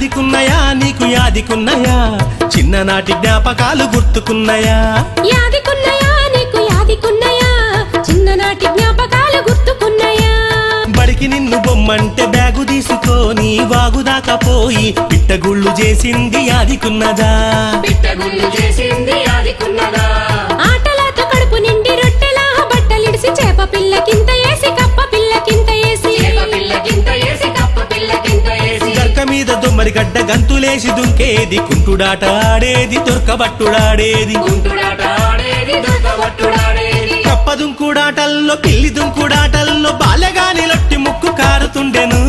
యాదికున్నయా నీకు యాదికున్నయా? చిన్ననాటి జ్ఞాపకాలు గుర్తుకున్నయా? యాదికున్నయా నీకు యాదికున్నయా? చిన్ననాటి జ్ఞాపకాలు గుర్తుకున్నయా? బడికి నిన్ను బొమ్మంటే బ్యాగు తీసుకొని వాగుదాకా పోయి పిట్టగుళ్ళు చేసింది యాదికున్నదా? పిట్టగుళ్ళు చేసింది ఆదికున్నదా మీద దొమ్మరి గడ్డ గంతులేసి దుంకేది. కుంటుడాట ఆడేది దొరకబట్టుడాడేది. గుంటుడాట ఆడేది దొరకబట్టుడాడేది. కప్ప దుంకుడాటల్లో పిల్లి దుంకుడాటల్లో బాల్యగాని లొట్టి ముక్కు కారుతుండెను.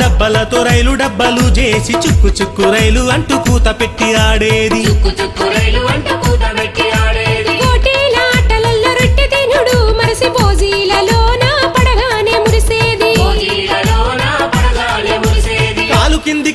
డబ్బలతో రైలు డబ్బలు చేసి చుక్కు చుక్కు రైలు అంటూ కూత పెట్టి ఆడేది. చుక్కు చుక్కు రైలు అంట కూత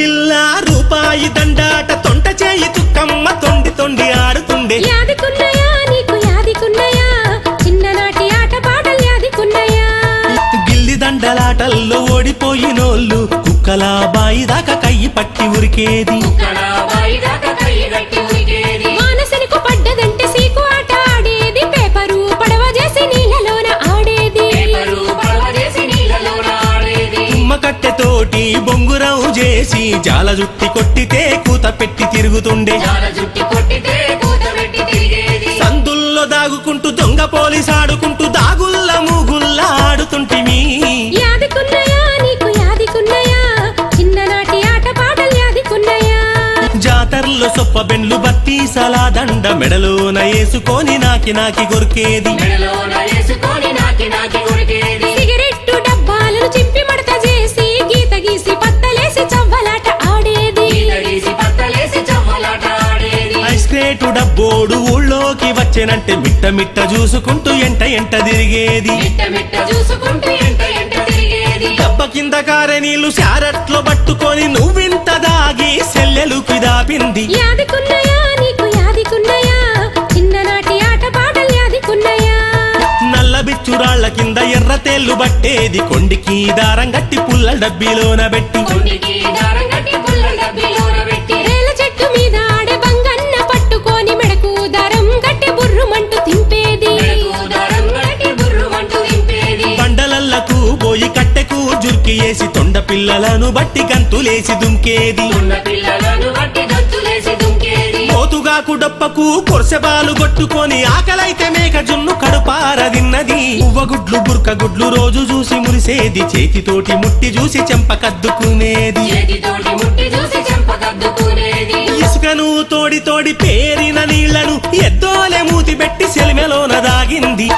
బిల్ల రూపాయి దండాట తొంట చేయి తుక్కమ్మ తొండి తొండి ఆడుతుండే. గిల్లి దండలాటల్లో ఓడిపోయినోళ్ళు కుక్కల బాయి దాకా కయ్యి పట్టి ఉరికేది. కుక్కల బాయి దాకా కయ్యి చేసి జాల జుట్టి కొట్టితే కూత పెట్టి తిరుగుతుండే సందుల్లో దాగుకుంటూ దొంగ పోలీస్ ఆడుకుంటూ దాగుల్ల మూగుల్ల ఆడుతుంటిమి. జాతరలో సొప్ప బెండ్లు బత్తి సలా దండ మెడలోన వేసుకొని నాకి నాకి ఉరికేది సిగరెట్టు డబ్బాలను చింపి మడత డబ్బోడు ఊళ్ళోకి వచ్చేనంటే మిట్ట మిట్ట చూసుకుంటూ ఎంట ఎంట తిరిగేది. డబ్బ కింద కారే నీళ్ళు శారట్లో పట్టుకొని నువ్వింత దాగి సెల్లెలుకి దాపింది. బిచ్చురాళ్ళ కింద ఎర్ర తేళ్ళు బట్టేది. కొండికి దారం గట్టి పుల్ల డబ్బీలోన పెట్టి. జుర్కి వేసి తొండ పిల్లలను బట్టి గంతులేసి దుంకేది. పోతుగాకు డప్పకు కొరసెబాలు కొట్టుకొని ఆకలైతే మేక జున్ను కడుపారదిన్నది ఉవ్వగుడ్లు బుర్కగుడ్లు రోజు చూసి మురిసేది. చేతితోటి ముట్టి చూసి చెంపకద్దుకునేది చేతితోటి ముట్టి చూసి చెంపకద్దుకునేది ఇసుకను తోడి తోడి పేరిన నీళ్ళను ఎద్దోలే మూతి పెట్టి సెలిమెలోన దాగింది.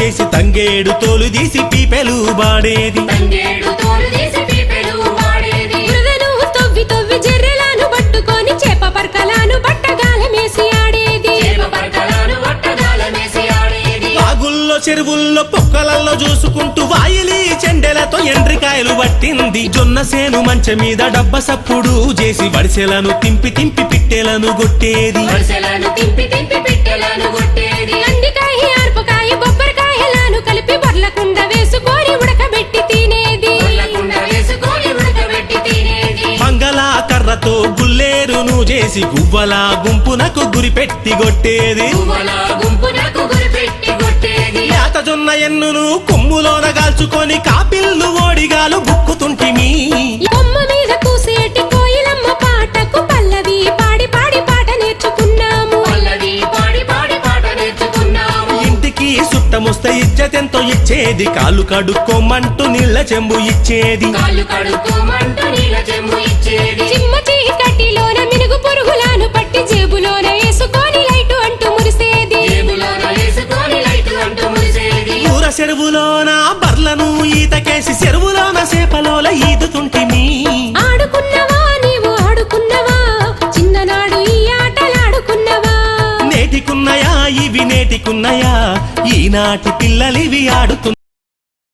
చేసి తంగేడు తోలు తీసి పీపెలు బాడేది చెరువుల్లో పొక్కలల్లో చూసుకుంటూ వాయిలి చెండెలతో ఎండ్రికాయలు పట్టింది. జొన్న సేను మంచె మీద డబ్బ సప్పుడు చేసి వడిసెలను తింపి తింపి పిట్టెలను కొట్టేది. చేసి గువ్వలా గుంపునకు గురి పెట్టి కొట్టేది. జొన్న ఎన్నును కొమ్ములోన కాల్చుకొని కాపిల్లు ఓడిగాలు బుక్కుతుంటిమి కొమ్మ మీద ఇచ్చేది. కాలు కడుక్కోమంటూ నీళ్ళ చెంబు ఇచ్చేది. కాలు కడుక్కోమంటూ నీళ్ళ చెంబు ఇచ్చేది. చిమ్మ చీకటి జేబులోన వేసుకొని లైటు అంటూ మురిసేది. ఊర చెరువులోన బర్లను ఈతకేసి చెరువులోన సేపలోల ఈదుతుంటిమి. ఆడుకున్నవా నీవు ఆడుకున్నవా? చిన్ననాడు ఈ ఆటలాడుకున్నవా నేటికున్నయా ఇవి నేటికున్నయా? ఈనాటి పిల్లలివి ఆడుతున్న